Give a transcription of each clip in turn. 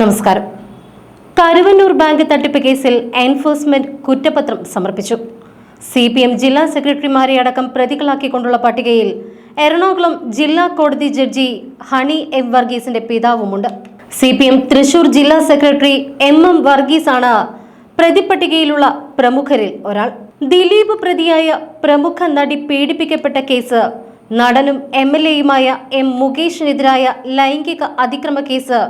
നമസ്കാരം. കരുവന്നൂർ ബാങ്ക് തട്ടിപ്പ് കേസിൽ എൻഫോഴ്സ്മെന്റ് കുറ്റപത്രം സമർപ്പിച്ചു. സി പി എം ജില്ലാ സെക്രട്ടറിമാരെ അടക്കം പ്രതികളാക്കിക്കൊണ്ടുള്ള പട്ടികയിൽ എറണാകുളം ജില്ലാ കോടതി ജഡ്ജി ഹണി എം വർഗീസിന്റെ പിതാവുമുണ്ട്. സി പി എം തൃശൂർ ജില്ലാ സെക്രട്ടറി എം എം വർഗീസാണ് പ്രതിപട്ടികയിലുള്ള പ്രമുഖരിൽ ഒരാൾ. ദിലീപ് പ്രതിയായ പ്രമുഖ നടി പീഡിപ്പിക്കപ്പെട്ട കേസ് നടനും എം എൽ എയുമായ എം മുകേഷിനെതിരായ ലൈംഗിക അതിക്രമ കേസ്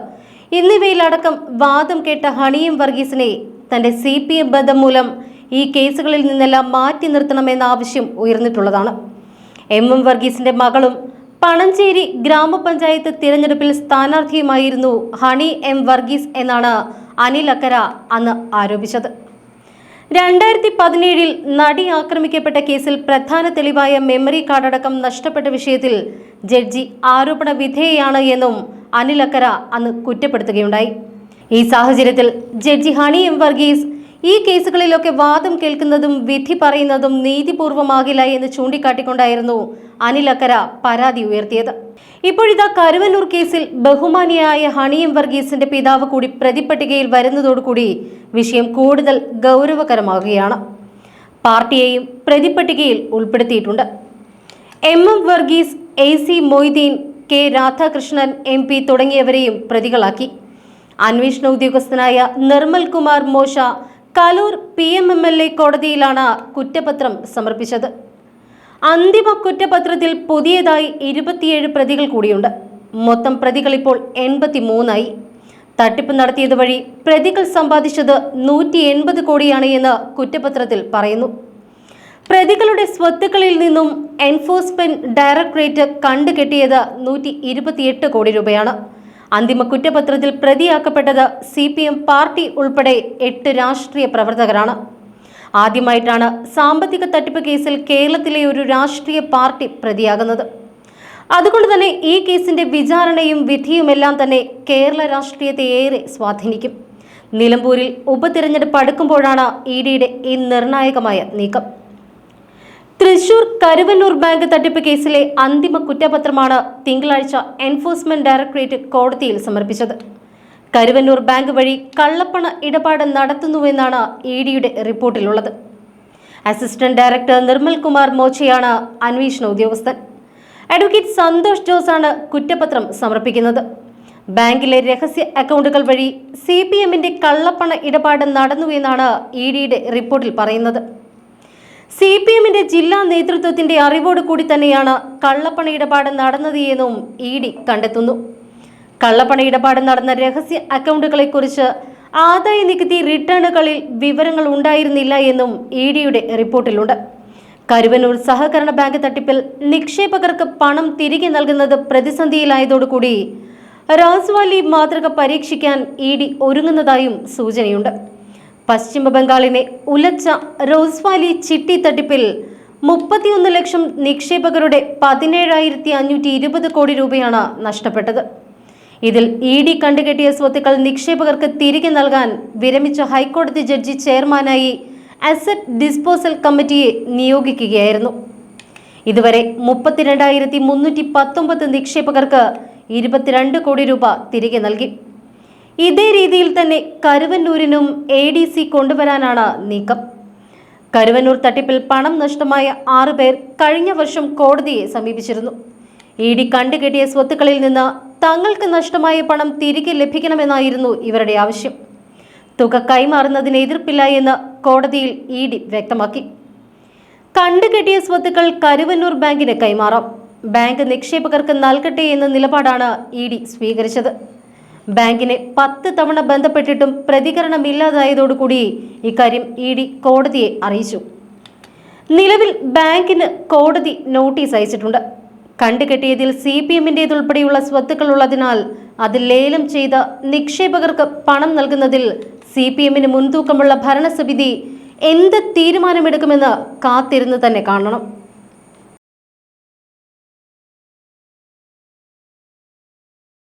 എന്നിവയിലടക്കം വാദം കേട്ട ഹണിയും വർഗീസിനെ തന്റെ സി പി എം ബന്ധം മൂലം ഈ കേസുകളിൽ നിന്നെല്ലാം മാറ്റി നിർത്തണമെന്ന ആവശ്യം ഉയർന്നിട്ടുള്ളതാണ്. എം എം വർഗീസിന്റെ മകളും പണഞ്ചേരി ഗ്രാമപഞ്ചായത്ത് തിരഞ്ഞെടുപ്പിൽ സ്ഥാനാർത്ഥിയുമായിരുന്നു ഹണി എം വർഗീസ് എന്നാണ് അനിൽ അക്കര അന്ന് ആരോപിച്ചത്. രണ്ടായിരത്തി പതിനേഴിൽ നടി ആക്രമിക്കപ്പെട്ട കേസിൽ പ്രധാന തെളിവായ മെമ്മറി കാർഡടക്കം നഷ്ടപ്പെട്ട വിഷയത്തിൽ ജഡ്ജി ആരോപണ വിധേയയാണ് എന്നും അനിൽ അക്കര അന്ന് കുറ്റപ്പെടുത്തുകയുണ്ടായി. ഈ സാഹചര്യത്തിൽ ജഡ്ജി ഹണി എം വർഗീസ് ഈ കേസുകളിലൊക്കെ വാദം കേൾക്കുന്നതും വിധി പറയുന്നതും നീതിപൂർവമാകില്ല എന്ന് ചൂണ്ടിക്കാട്ടിക്കൊണ്ടായിരുന്നു അനിൽ അക്കര പരാതി ഉയർത്തിയത്. ഇപ്പോഴിതാ കരുവന്നൂർ കേസിൽ ബഹുമാനിയായ ഹണിയം വർഗീസിന്റെ പിതാവ് കൂടി പ്രതിപട്ടികയിൽ വരുന്നതോടുകൂടി വിഷയം കൂടുതൽ ഗൗരവകരമാകുകയാണ്. പാർട്ടിയെയും പ്രതിപട്ടികയിൽ ഉൾപ്പെടുത്തിയിട്ടുണ്ട്. M M Varghese A C Moideen K Radhakrishnan M P തുടങ്ങിയവരെയും പ്രതികളാക്കി. അന്വേഷണ ഉദ്യോഗസ്ഥനായ Nirmal Kumar Mosha Kaloor P M M L A കോടതിയിലാണ് കുറ്റപത്രം സമർപ്പിച്ചത്. അന്തിമ കുറ്റപത്രത്തിൽ പുതിയതായി ഇരുപത്തിയേഴ് പ്രതികൾ കൂടിയുണ്ട്. മൊത്തം പ്രതികൾ ഇപ്പോൾ എൺപത്തി മൂന്നായി തട്ടിപ്പ് നടത്തിയത് വഴി പ്രതികൾ സമ്പാദിച്ചത് നൂറ്റി എൺപത് കോടിയാണ് എന്ന് കുറ്റപത്രത്തിൽ പറയുന്നു. പ്രതികളുടെ സ്വത്തുക്കളിൽ നിന്നും എൻഫോഴ്സ്മെന്റ് ഡയറക്ടറേറ്റ് കണ്ടുകെട്ടിയത് നൂറ്റി ഇരുപത്തിയെട്ട് കോടി രൂപയാണ്. അന്തിമ കുറ്റപത്രത്തിൽ പ്രതിയാക്കപ്പെട്ടത് സി പി എം പാർട്ടി ഉൾപ്പെടെ എട്ട് രാഷ്ട്രീയ പ്രവർത്തകരാണ്. ആദ്യമായിട്ടാണ് സാമ്പത്തിക തട്ടിപ്പ് കേസിൽ കേരളത്തിലെ ഒരു രാഷ്ട്രീയ പാർട്ടി പ്രതിയാകുന്നത്. അതുകൊണ്ട് തന്നെ ഈ കേസിന്റെ വിചാരണയും വിധിയുമെല്ലാം തന്നെ കേരള രാഷ്ട്രീയത്തെ ഏറെ സ്വാധീനിക്കും. നിലമ്പൂരിൽ ഉപതിരഞ്ഞെടുപ്പ് അടുക്കുമ്പോഴാണ് ഇ ഡിയുടെ ഈ നിർണായകമായ നീക്കം. തൃശൂർ കരുവല്ലൂർ ബാങ്ക് തട്ടിപ്പ് കേസിലെ അന്തിമ കുറ്റപത്രമാണ് തിങ്കളാഴ്ച എൻഫോഴ്സ്മെന്റ് ഡയറക്ടറേറ്റ് കോടതിയിൽ സമർപ്പിച്ചത്. കരുവന്നൂർ ബാങ്ക് വഴി കള്ളപ്പണ ഇടപാട് നടത്തുന്നുവെന്നാണ് ഇ ഡിയുടെ റിപ്പോർട്ടിലുള്ളത്. അസിസ്റ്റന്റ് ഡയറക്ടർ നിർമ്മൽ കുമാർ മോച്ചയാണ് അന്വേഷണ ഉദ്യോഗസ്ഥൻ. അഡ്വക്കേറ്റ് സന്തോഷ് ജോസാണ് കുറ്റപത്രം സമർപ്പിക്കുന്നത്. ബാങ്കിലെ രഹസ്യ അക്കൗണ്ടുകൾ വഴി സി പി എമ്മിന്റെ കള്ളപ്പണ ഇടപാട് നടന്നുവെന്നാണ് ഇ ഡിയുടെ റിപ്പോർട്ടിൽ പറയുന്നത്. സി പി എമ്മിന്റെ ജില്ലാ നേതൃത്വത്തിന്റെ അറിവോട് കൂടി തന്നെയാണ് കള്ളപ്പണ ഇടപാട് നടന്നത് എന്നും ഇ ഡി കണ്ടെത്തുന്നു. കള്ളപ്പണ ഇടപാട് നടന്ന രഹസ്യ അക്കൗണ്ടുകളെക്കുറിച്ച് ആദായ നികുതി റിട്ടേണുകളിൽ വിവരങ്ങൾ ഉണ്ടായിരുന്നില്ല എന്നും ഇ ഡിയുടെ റിപ്പോർട്ടിലുണ്ട്. കരുവനൂർ സഹകരണ ബാങ്ക് തട്ടിപ്പിൽ നിക്ഷേപകർക്ക് പണം തിരികെ നൽകുന്നത് പ്രതിസന്ധിയിലായതോടുകൂടി റാസ്വാലി മാതൃക പരീക്ഷിക്കാൻ ഇ ഡി ഒരുങ്ങുന്നതായും സൂചനയുണ്ട്. പശ്ചിമ ബംഗാളിനെ ഉലച്ച റോസ്വാലി ചിട്ടി തട്ടിപ്പിൽ മുപ്പത്തിയൊന്ന് ലക്ഷം നിക്ഷേപകരുടെ പതിനേഴായിരത്തി അഞ്ഞൂറ്റി ഇരുപത് കോടി രൂപയാണ് നഷ്ടപ്പെട്ടത്. ഇതിൽ ഇ ഡി കണ്ടുകെട്ടിയ സ്വത്തുക്കൾ നിക്ഷേപകർക്ക് തിരികെ നൽകാൻ വിരമിച്ച ഹൈക്കോടതി ജഡ്ജി ചെയർമാനായി അസറ്റ് ഡിസ്പോസൽ കമ്മിറ്റിയെ നിയോഗിക്കുകയായിരുന്നു. ഇതുവരെ മുപ്പത്തിരണ്ടായിരത്തി മുന്നൂറ്റി പത്തൊമ്പത് നിക്ഷേപകർക്ക് ഇരുപത്തിരണ്ട് കോടി രൂപ തിരികെ നൽകി. ഇതേ രീതിയിൽ തന്നെ കരുവന്നൂരിനും എ ഡി സി കൊണ്ടുവരാനാണ് നീക്കം. കരുവന്നൂർ തട്ടിപ്പിൽ പണം നഷ്ടമായ ആറുപേർ കഴിഞ്ഞ വർഷം കോടതിയെ സമീപിച്ചിരുന്നു. ഇ ഡി കണ്ടുകെട്ടിയ സ്വത്തുക്കളിൽ നിന്ന് തങ്ങൾക്ക് നഷ്ടമായ പണം തിരികെ ലഭിക്കണമെന്നായിരുന്നു ഇവരുടെ ആവശ്യം. തുക കൈമാറുന്നതിന് എതിർപ്പില്ല എന്ന് കോടതിയിൽ ഇ ഡി വ്യക്തമാക്കി. കണ്ടുകെട്ടിയ സ്വത്തുക്കൾ കരുവന്നൂർ ബാങ്കിന് കൈമാറാം. ബാങ്ക് നിക്ഷേപകർക്ക് നൽകട്ടെ എന്ന നിലപാടാണ് ഇ ഡി സ്വീകരിച്ചത്. ബാങ്കിനെ പത്ത് തവണ ബന്ധപ്പെട്ടിട്ടും പ്രതികരണമില്ലാതായതോടുകൂടി ഇക്കാര്യം ഇ ഡി കോടതിയെ അറിയിച്ചു. നിലവിൽ ബാങ്കിന് കോടതി നോട്ടീസ് അയച്ചിട്ടുണ്ട്. കണ്ടുകെട്ടിയതിൽ സി പി എമ്മിന്റേതുൾപ്പെടെയുള്ള സ്വത്തുക്കൾ ഉള്ളതിനാൽ അത് ലേലം ചെയ്ത നിക്ഷേപകർക്ക് പണം നൽകുന്നതിൽ സി പി എമ്മിന് മുൻതൂക്കമുള്ള ഭരണസമിതി എന്ത് തീരുമാനമെടുക്കുമെന്ന് കാത്തിരുന്ന് തന്നെ കാണണം.